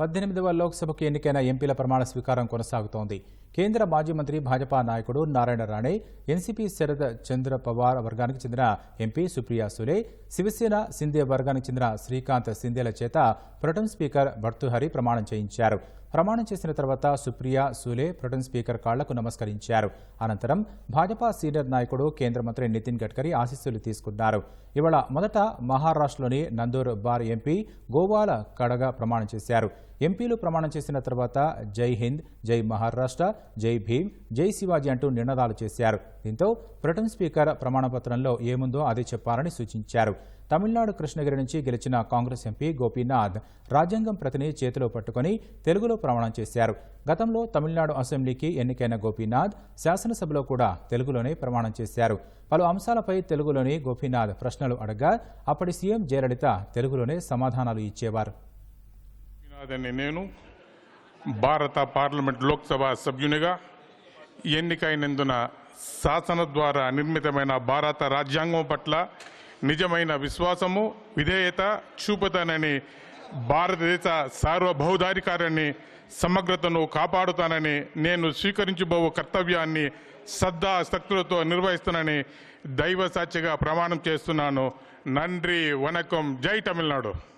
పద్దెనిమిదవ లోక్సభకు ఎన్నికైన ఎంపీల ప్రమాణ స్వీకారం కొనసాగుతోంది. కేంద్ర మాజీ మంత్రి భాజపా నాయకుడు నారాయణ రాణే ఎన్సీపీ శరద్ చంద్ర పవార్ వర్గానికి చెందిన ఎంపీ సుప్రియా సులే శివసేన సింధే వర్గానికి చెందిన శ్రీకాంత్ సింధేల చేత ప్రొటం స్పీకర్ భర్తుహరి ప్రమాణం చేయించారు. ప్రమాణం చేసిన తర్వాత సుప్రియా సూలే ప్రొటన్ స్పీకర్ కాళ్ళకు నమస్కరించారు. అనంతరం భాజపా సీనియర్ నాయకుడు కేంద్ర మంత్రి నితిన్ గడ్కరీ ఆశీస్సులు తీసుకున్నారు. ఇవాళ మొదట మహారాష్ట్రలోని నందూర్ బార్ ఎంపీ గోవాల కడగా ప్రమాణం చేశారు. ఎంపీలు ప్రమాణం చేసిన తర్వాత జై హింద్ జై మహారాష్ట్ర జై భీమ్ జై శివాజీ అంటూ నినాదాలు చేశారు. దీంతో ప్రొటెం స్పీకర్ ప్రమాణపత్రంలో ఏముందో అదే చెప్పాలని సూచించారు. తమిళనాడు కృష్ణగిరి నుంచి గెలిచిన కాంగ్రెస్ ఎంపీ గోపీనాథ్ రాజ్యాంగం ప్రతిని చేతిలో పట్టుకొని తెలుగులో ప్రమాణం చేశారు. గతంలో తమిళనాడు అసెంబ్లీకి ఎన్నికైన గోపీనాథ్ శాసనసభలో కూడా తెలుగులోనే ప్రమాణం చేశారు. పలు అంశాలపై తెలుగులోని గోపీనాథ్ ప్రశ్నలు అడగా అప్పటి సీఎం జయలలిత తెలుగులోనే సమాధానాలు ఇచ్చేవారు. కాదని నేను భారత పార్లమెంట్ లోక్సభ సభ్యునిగా ఎన్నికైనందున శాసన ద్వారా నిర్మితమైన భారత రాజ్యాంగం పట్ల నిజమైన విశ్వాసము విధేయత చూపుతానని భారతదేశ సార్వభౌధాధికారాన్ని సమగ్రతను కాపాడుతానని నేను స్వీకరించబో కర్తవ్యాన్ని శ్రద్ధా శక్తులతో నిర్వహిస్తానని దైవ సాక్షిగా ప్రమాణం చేస్తున్నాను. నండ్రి వనకం. జై తమిళనాడు.